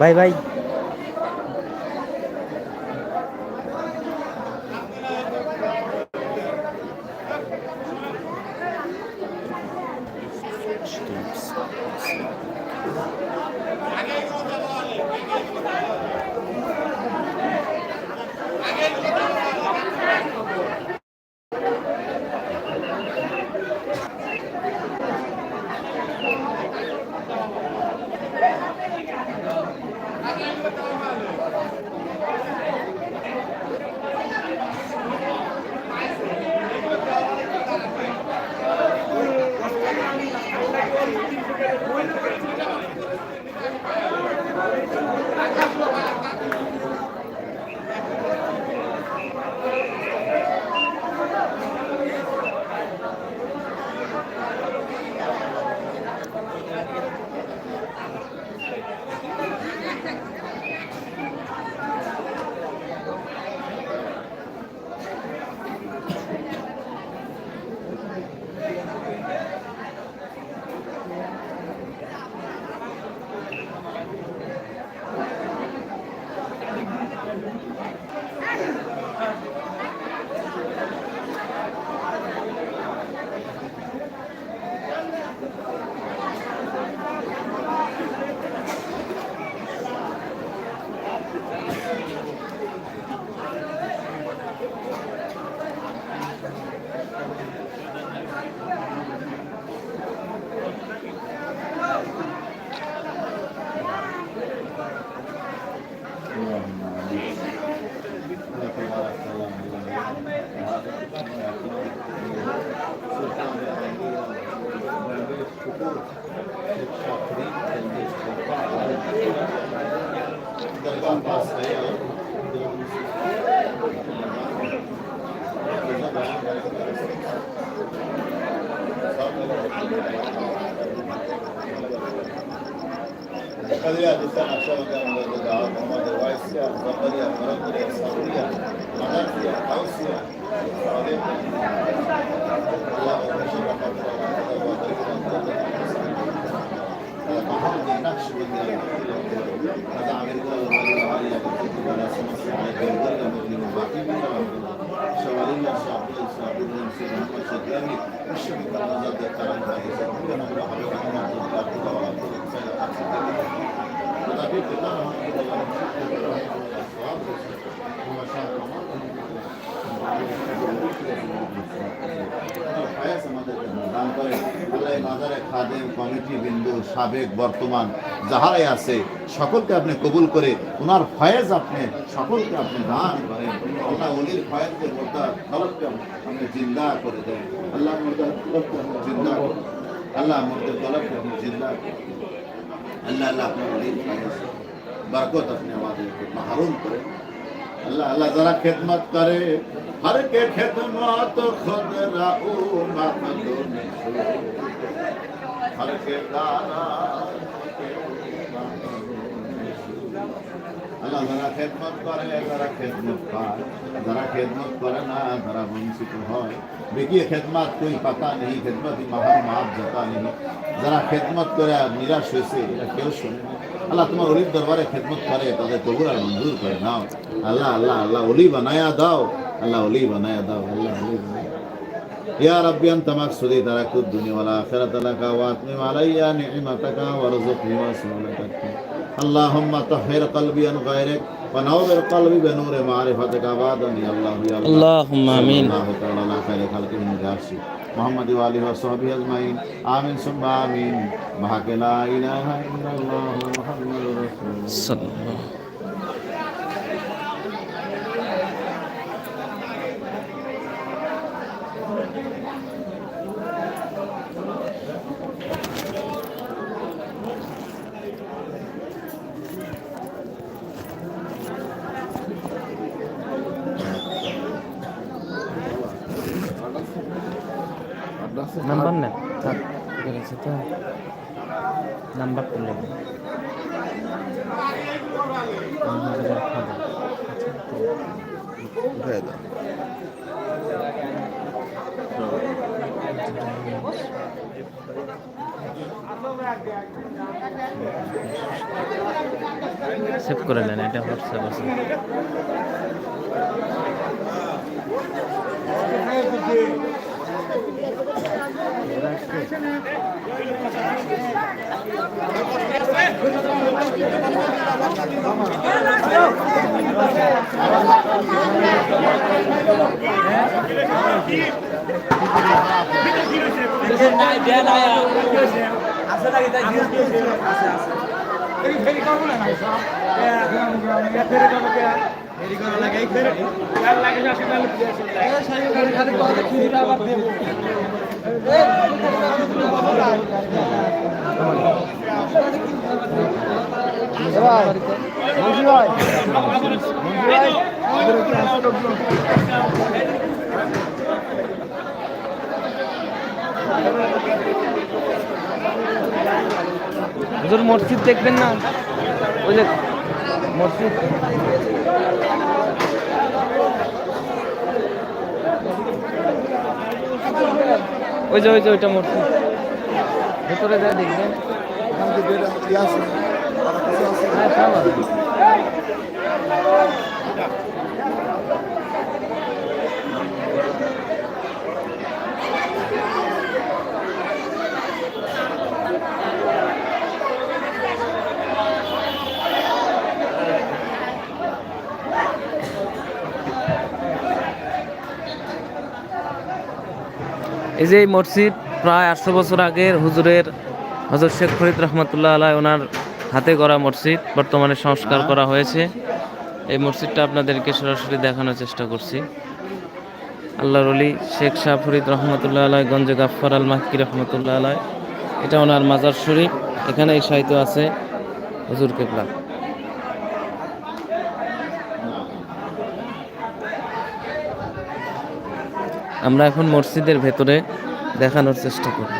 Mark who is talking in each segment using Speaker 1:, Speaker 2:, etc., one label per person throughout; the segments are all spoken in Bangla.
Speaker 1: ভাই ভাই।
Speaker 2: قدرية بسنة شبكة مدرعة محمد الوعيسية الزبرية المرمرية الصوتية المنافسية الحوسية الصعودية اللهم تشرف محمد نقش من نزع من كل من عليك ولا سمس عليك ولا من المعقبين Essa matéria সাবেক, বর্তমান, যাহারাই আছে, সকলকে আপনি কবুল করে ওনার ফয়েজ আপনি, সকলকে আপনি দান করেন। আল্লাহ উনির জিন্দা করে দেন। আল্লাহ আপনি জিন্দা আল্লাহ তলবকে আপনি জিন্দা আল্লাহ আল্লাহ আপনার ফয়েজ, বরকত আপনি আমাদের মাহরুম করেন। আল্লাহ আল্লাহ যারা খেদমত করে হর কে খেদমত খুদ রাউ মাহদুন। হর কে দানা আল্লাহ যারা খেদমত করে যারা খেদমত পায় যারা খেদমত করে না যারা বঞ্চিত হয় देखिए খেদমত कोई पता नहीं খেদমত মহান মাপ जाता नहीं যারা খেদমত করে আর নিরাশ হয়েছে এটা কেউ শোনে না আল্লাহ তোমার অলির দরবারে খেদমত করে তাদের কবুল আর মঞ্জুর করে নাও আল্লাহ আল্লাহ আল্লাহ অলি বানায়া দাও আল্লাহ অলি বানায়া দাও আল্লাহ অলি বানায়া یا ربی انت مقصودی ترکت الدنیا والآخرت لکا واتمم علی نعمتکا ورزقنی وسنتک اللہم تحر قلبی ان غیرک ونور قلبی بنور معرفتك آبادنی اللہ یا اللہ
Speaker 1: اللہم آمین.
Speaker 2: اللہ تعالی لا خیر خلق من جارسی محمد والی و صحبی ازمائین آمین سب آمین. محق لا الہ الا اللہ محمد رسول اللہ
Speaker 1: নাম্বার নেন। বেড়েছে তো নাম্বার করলে সেভ করে নেন এটা হোয়াটসঅ্যাপ আছে। Thank you. নাম্বার তো নেবেন আমি হাজার খাব আচ্ছা তো
Speaker 3: উঠে দাও
Speaker 1: সেভ করে নেন এটা হোয়াটসঅ্যাপ আছে হুজুর মসজিদ দেখবেন না ওই যে মসজিদ ওই যে ওই যে ওইটা মূর্তি। ভেতরে যা দেখবেন হ্যাঁ সব আছে। এই যে এই মসজিদ প্রায় আটশো বছর আগের হুজুরের হজরত শেখ ফরিদ রহমতুল্লাহ আলাই ওনার হাতে গড়া মসজিদ, বর্তমানে সংস্কার করা হয়েছে। এই মসজিদটা আপনাদেরকে সরাসরি দেখানোর চেষ্টা করছি। আল্লাহর অলি শেখ শাহ ফরিদ রহমতুল্লাহ আলাই গঞ্জে গাফফার আল মাহকি রহমতুল্লাহ আলাই এটা ওনার মাজার শরীফ, এখানে এই সাহিত্য আছে হুজুর কেবলা। আমরা এখন মসজিদের ভেতরে দেখানোর চেষ্টা করব।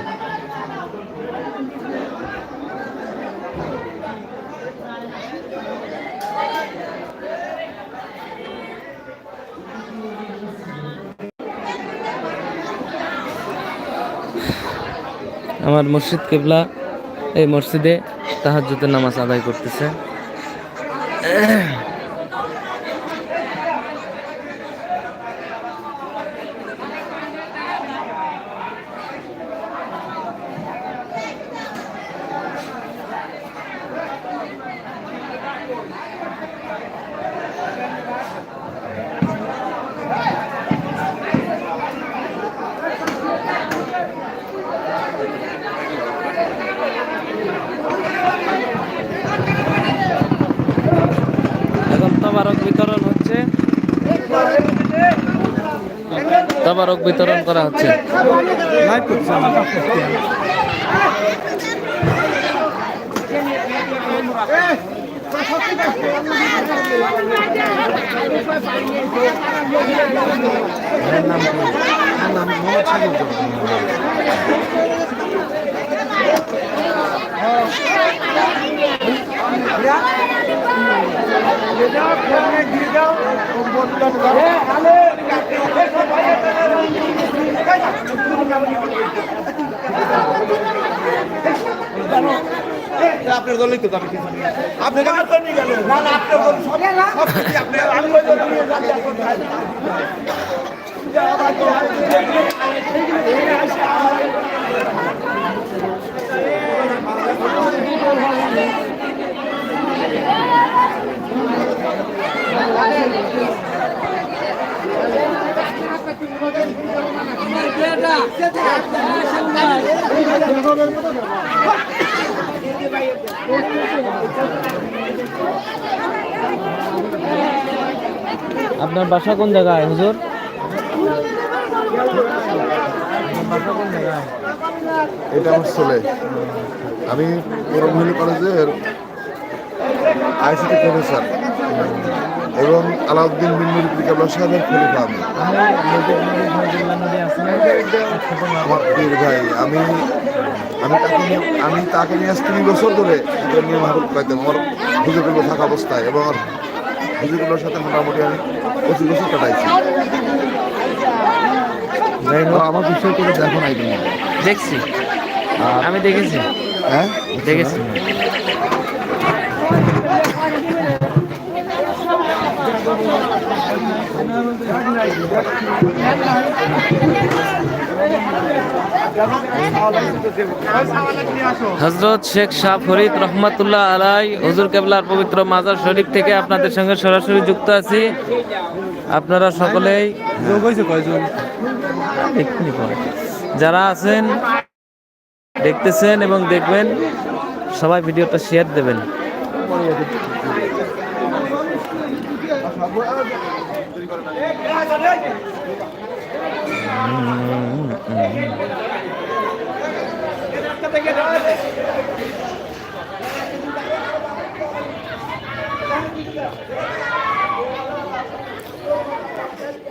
Speaker 1: আমার মসজিদ কেবলা, এই মসজিদে তাহাজ্জুদের নামাজ আদায় করতেছে এখন তাবারক বিতরণ হচ্ছে তাবারক বিতরণ করা হচ্ছে।
Speaker 3: আপনার দলই তো যাবে আপনি না না আপনার
Speaker 1: বাসা কোন জায়গায় হুজুর?
Speaker 3: এটা আমার ছেলে। আমি পুরমহিলী কলেজের আইসিটি প্রফেসর। এবং আলাউদ্দিন বিন মুরিদ কেবলা সাহেবের খলিফা আমি। আমার পীর ভাই আমি আমি তাকে নিয়ে আমি তাকে নিয়ে আজ তিন বছর ধরে নিয়ে ভারত পাইতাম আমার হুজুর থাকা অবস্থায় এবং আমার হুজুরগুলোর সাথে মোটামুটি আমি পঁচিশ বছর কাটাইছি। আমার বিষয় করে দেখো নাই তুমি।
Speaker 1: দেখছি। আমি দেখেছি।
Speaker 3: হ্যাঁ?
Speaker 1: দেখেছি। হজরত শেখ শাহ ফরিদ রহমাতুল্লাহ আলাই, হজুর কেবলার পবিত্র মাজার শরীফ থেকে আপনাদের সঙ্গে সরাসরি যুক্ত আছি। আপনারা সকলেই যারা আছেন, দেখতেছেন এবং দেখবেন, সবাই ভিডিওটা শেয়ার দেবেন।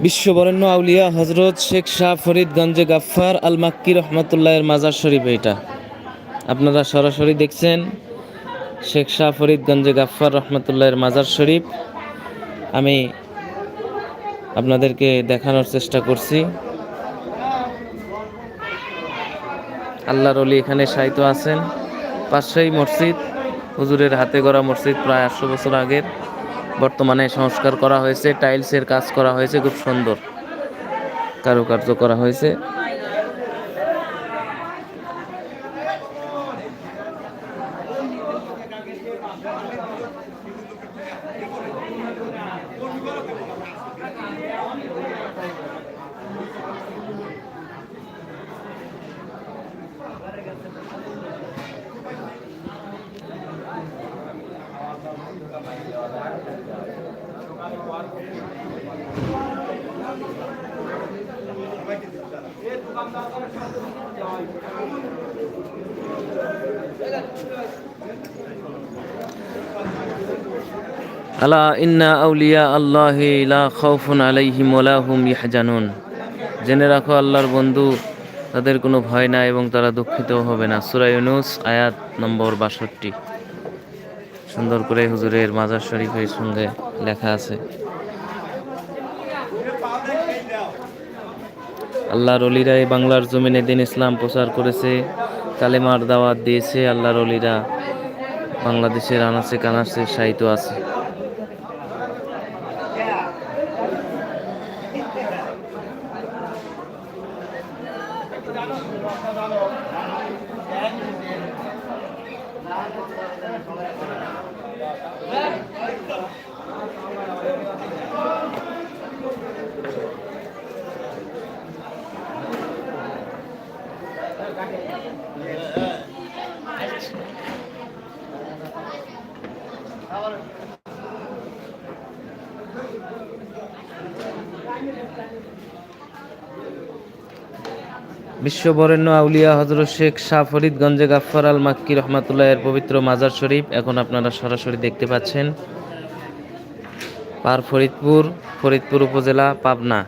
Speaker 1: বিশ্ববরেণ্য আউলিয়া হজরত শেখ শাহ ফরিদগঞ্জে গাফফার আল মাক্কি রহমতুল্লাহের মাজার শরীফ এটা। আপনারা সরাসরি দেখছেন শেখ শাহ ফরিদগঞ্জে গাফফার রহমতুল্লাহের মাজার শরীফ। আমি আপনাদেরকে দেখানোর চেষ্টা করছি। আল্লাহর অলি এখানে সাহিত্য আছেন। পাশেই মসজিদ, হুজুরের হাতে গড়া মসজিদ প্রায় আটশো বছর আগের। বর্তমানে সংস্কার করা হয়েছে টাইলসের কাজ করা হয়েছে, খুব সুন্দর কারুকার্য করা হয়েছে। এ দোকানদার আলা ইন্না আউলিয়া আল্লাহ লা খাউফুন আলাইহিম ওয়া হুম ইয়াহজানুন জেনে রাখো, আল্লাহর বন্ধু তাদের কোনো ভয় নাই এবং তারা দুঃখিত হবে না। সূরা ইউনূস, আয়াত নম্বর 62 সুন্দর করে হুজুরের মাজার শরীফের সঙ্গে লেখা আছে। আল্লাহর অলিরাই বাংলার জমিনে দিন ইসলাম প্রচার করেছে। কালেমার দাওয়াত দিয়েছে আল্লাহর অলিরা বাংলাদেশের আনাচে কানাচে সাহিত্য আছে। বিশ্ববরেণ্য আউলিয়া হজরত শেখ শাহ ফরিদগঞ্জে গাফফার আল মাক্কি রহমাতুল্লাহের পবিত্র মাজার শরীফ। এখন আপনারা সরাসরি দেখতে পাচ্ছেন পার ফরিদপুর ফরিদপুর উপজেলা, পাবনা।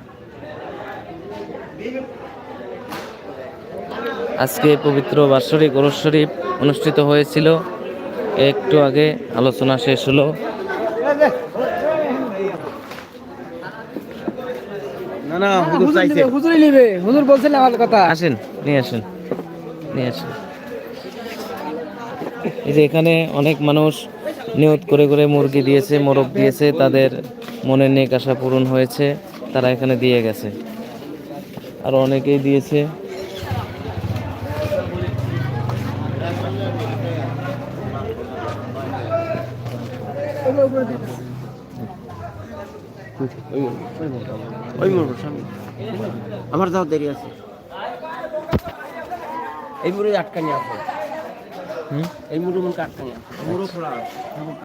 Speaker 1: আজকে পবিত্র বাৎসরিক ওরস শরীফ অনুষ্ঠিত হয়েছিল। একটু আগে আলোচনা শেষ হলো।
Speaker 3: না না হুজুর চাইছে।
Speaker 4: হুজুরই নিবে। হুজুর বলছেন আমার কথা।
Speaker 1: আসেন নিয়ে আসেন নিয়ে আসেন। এই যে এখানে অনেক মানুষ নিয়ত করে করে মুরগি দিয়েছে মোরগ দিয়েছে তাদের মনের নেক আশা পূরণ হয়েছে তারা এখানে দিয়ে গেছে। আর অনেকেই দিয়েছে।
Speaker 4: ওই মুরুর সামনে আমার যাও দেরি আছে। এই মুড়ি আটকানি আছে। এই মুড়ি মনকে আটকানি আছে। মুড়ো খোলা আছে।